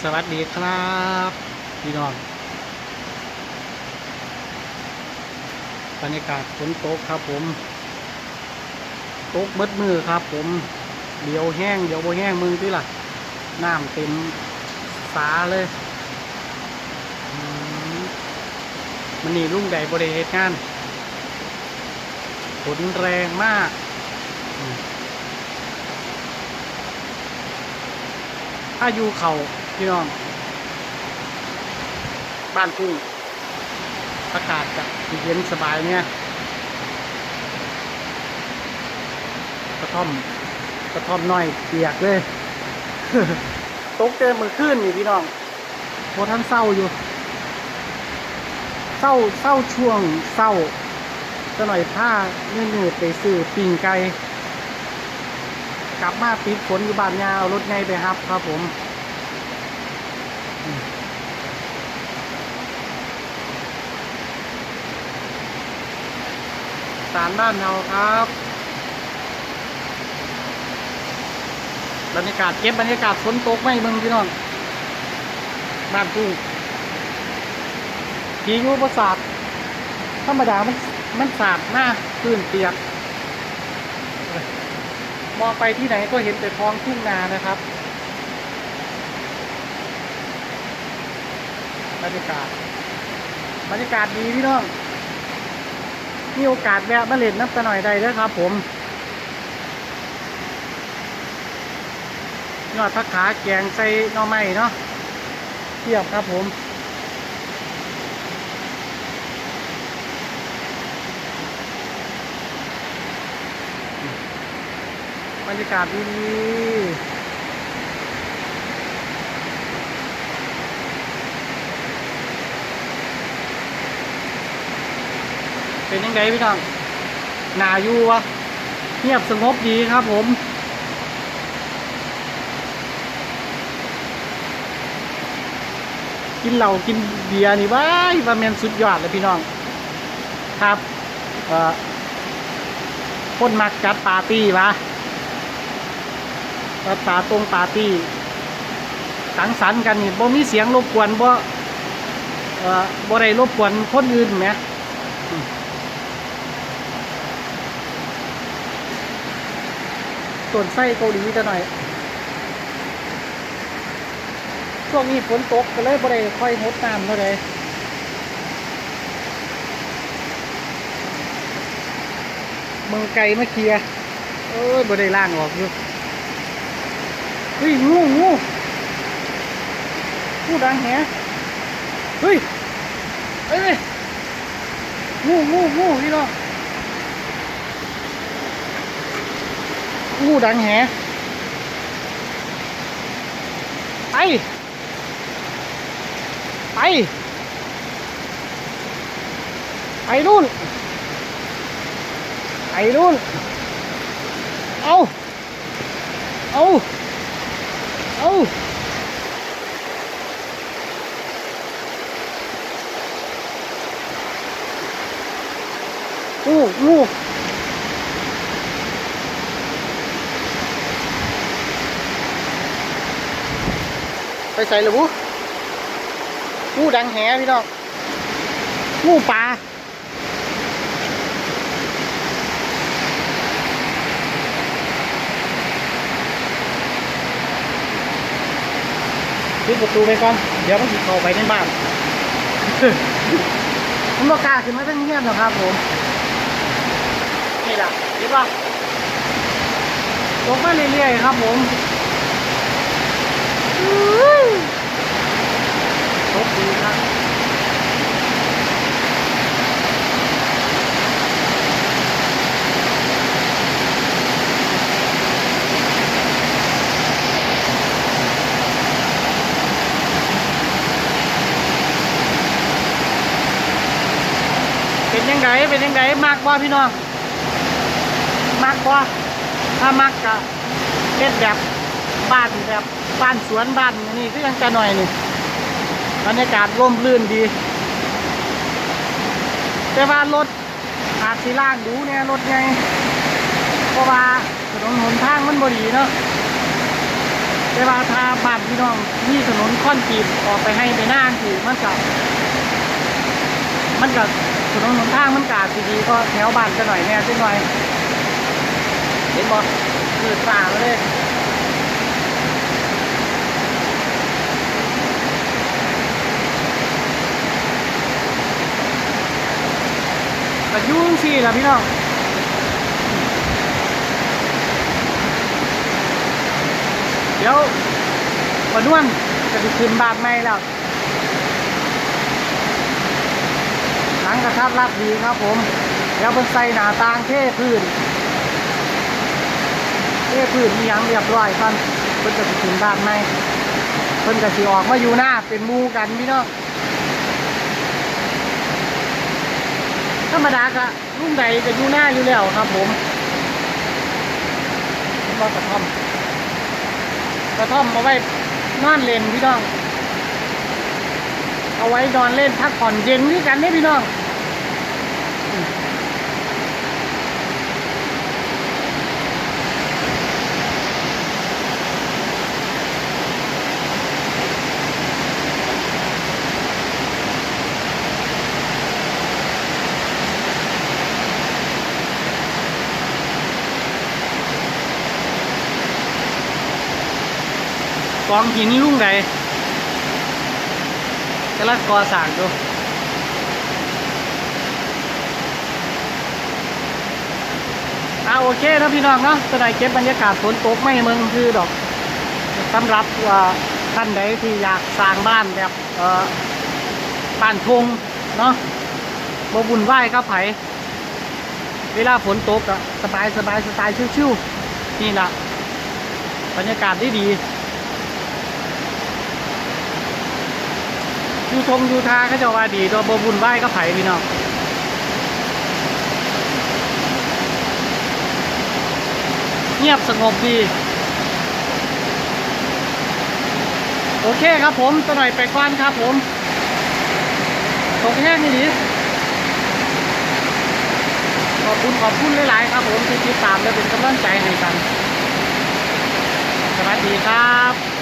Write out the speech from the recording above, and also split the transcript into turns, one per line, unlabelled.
สวัสดีครับพี่น้องบรรยากาศฝนตกครับผมตกเบิดมือครับ ผมเดี๋ยวแห้งเดี๋ยวโบแห้งมึงที่ล่ะน้ำเต็มสาเลยมันนี่ลุงใดบริเหตุงานฝนแรงมากถ้าอยู่เขา พี่น้อง บ้านทุ่งอากาศจะเย็นสบายเนี่ยกระท่อมกระท่อมน้อยเปียกเลยตกเจอมือขึ้นนี่พี่น้องโพท่านเศร้าอยู่เศร้าเศร้าช่วงเศร้าจะหน่อยผ้าเนื้อเนื้อไปซื้อปิ่งไก่กลับมาปิดฝนอยู่บ้านยาเอารถไงไปครับครับผม สารบ้านเราครับบรรยากาศเก็บบรรยากาศฝนตกไหมมึงพี่น้องบ้านทุ่งทีอยู่ประสาทธรรมดามันมันสาดหน้าพื้นเปียก มองไปที่ไหนก็เห็นแต่ท้องทุ่งนานะครับ บรรยากาศ บรรยากาศดีพี่น้องมีโอกาสแวะมาเล่นน้ำตาหน่อยใดเด้อครับผมยอดผักขาแกงใส่น่อไม้เนาะเทียบครับผมบรรยากาศดี เป็นยังไงพี่น้องหนาอยู่วะเงียบสงบดีครับผมกินเหล้ากินเบียร์นี่ว้ายว่าแมนสุดยอดเลยพี่น้อง ครับอ่อคนมักจัดปาร์ตี้วะจัดปาตรงปาร์ตี้ สังสรรค์กันนี่บ่มีเสียงรบกวนบ่เอ่อบ่ได้รบกวนคนอื่นแหมอืม ส่วนไส้เกาหลีจะหน่อยช่วงนี้ฝนตกก็เลยบ่ได้ค่อยหดน้ำเท่าใดเมืองไก่มาเคลียเอ้ยบ่ได้ล่างออกอยู่เฮ้ยงูงูงูดังแหเฮ้ยเอ้ยงูงูงูพี่น้อง งูดังแหไป ไป ไปนู่น ไปนู่น เอา เอาเอางูงู ไปใส่เลยบุงูดังแหพี่น้องงูปลาปิดประตูไปก่อน เดี๋ยวมันสิเข้าไปในบ้านผมบอกกาขึ้นมาตั้งเงียบหรอกครับผม นี่แหละเห็นป่ะลงมาเรื่อยๆครับผม โชคดีครับเป็นยังไงเป็นยังไงมากว่าพี่น้องมากว่าถ้ามากกะเฮ็ดแบบ บ้านแบบบ้านสวนบ้านนี่ก็ยังจะหน่อยนี่บรรยากาศร่มรื่นดี แต่ว่ารถอาจสิล่างดูเนี่ยรถไงเพราะว่าถนนหนทางมันบดีเนาะแต่ว่าถ้าบ้านพี่น้องมีถนนค่อนกรีตออกไปให้ไปหน้าคือมันกับมันกับถนนหนทางมันกาจสิดีก็แถวบ้านจะหน่อยแน่จะหน่อย เห็นบ่คือป่ามาเลย แต่่ะพี่น้องเดี๋ยวปนวนจะไปคืนบาทไม่แล้วหลังกระทัดรัดดีครับผม เดี๋ยวเพิ่นใส่หนาตางเท่พื้นเท่พื้นมีหยังเรียบร้อยท่านเพิ่นจะไปคืนบาทไม่เพิ่นจะสิออกมาอยู่หน้าเป็นมูกันพี่น้อง ธรรมดากะลุงใดก็อยู่หน้าอยู่แล้วครับ ผมว่ากระท่อมกระท่อมเอาไว้นอนเล่นพี่น้อง เอาไว้นอนเล่นพักผ่อนเย็นด้วยกันเนี่ยพี่น้อง กองหินลุ่งใดกำลังก่อสร้างดูอ่าโอเคนะพี่น้องเนาะตอนไนเก็บบรรยากาศฝนตกไม่เมืองคือดอกสำหรับว่าท่านใดที่อยากสร้างบ้านแบบเอ่อบ้านทงเนาะบ่บุญไหว้ครับไผเวลาฝนตกอะสบายสบายสไตล์ชิวๆนี่แหละบรรยากาศดีดีๆ อ ยู่ทงอยู่ทาเขาจะว่าดีตัวบบุญไหวก็ไผ่พี่น้องเงียบสงบดี โอเคครับผมตัวหน่อยไปก่อนครับผมตกแห้งนี่ดีขอบคุณขอบคุณหลาย ๆ ครับผมที่ติดตามและเป็นกำลังใจให้กัน สวัสดีครับ